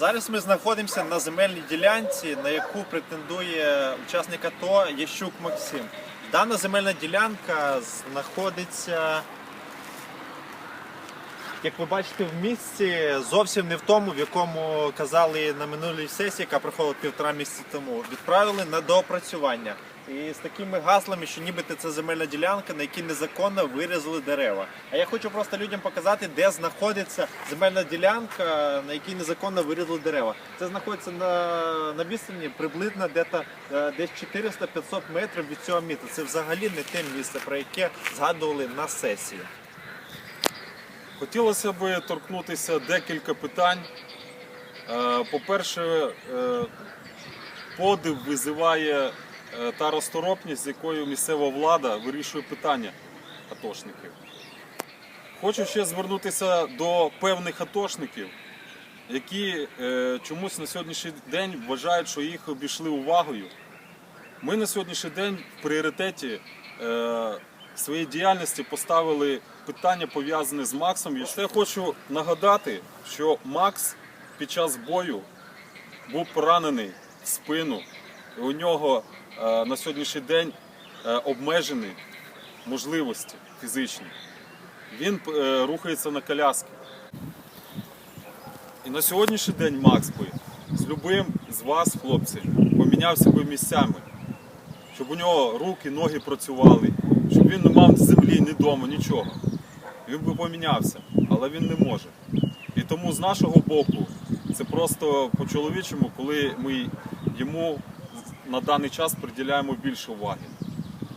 Зараз ми знаходимося на земельній ділянці, на яку претендує учасник АТО Ящук Максим. Дана земельна ділянка знаходиться, як ви бачите, в місці зовсім не в тому, в якому казали на минулій сесії, яка проходила півтора місяці тому. Відправили на доопрацювання. І з такими гаслами, що нібито це земельна ділянка, на якій незаконно вирізали дерева. А я хочу просто людям показати, де знаходиться земельна ділянка, на якій незаконно вирізали дерева. Це знаходиться на, на відстані приблизно дето, е, десь 400-500 метрів від цього міста. Це взагалі не те місце, про яке згадували на сесії. Хотілося б торкнутися декілька питань. Е, По-перше, е, подив визиває е, та розторопність, з якою місцева влада вирішує питання атошників. Хочу ще звернутися до певних атошників, які чомусь на сьогоднішній день вважають, що їх обійшли увагою. Ми на сьогоднішній день в пріоритеті е, своєї діяльності поставили питання пов'язане з Максом. І ще хочу нагадати, що Макс під час бою був поранений в спину. І у нього е, на сьогоднішній день е, обмежені можливості фізичні. Він е, рухається на коляски. І на сьогоднішній день Макс би з любим з вас, хлопці, помінявся би місцями, щоб у нього руки, ноги працювали, щоб він не мав землі, ні дому, нічого. Він би помінявся, але він не може. І тому з нашого боку це просто по-чоловічому, коли ми йому на даний час приділяємо більше уваги.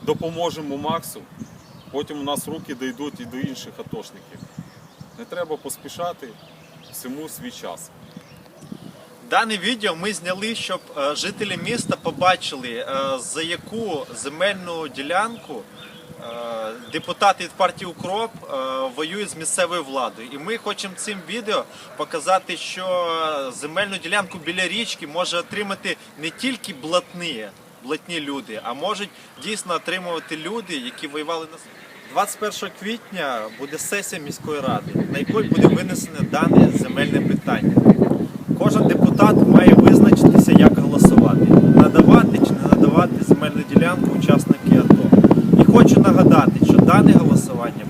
Допоможемо Максу, потім у нас руки дійдуть і до інших атошників. Не треба поспішати всьому свій час. Дане відео ми зняли, щоб е, жителі міста побачили, е, за яку земельну ділянку депутати від партії Укроп е, воюють з місцевою владою. І ми хочемо цим відео показати, що земельну ділянку біля річки може отримати не тільки блатні, блатні люди, а можуть дійсно отримувати люди, які воювали на 21 квітня буде сесія міської ради, на якій буде винесене дане земельне питання. Кожен депутат має визначитися, як нагадати, що дане голосування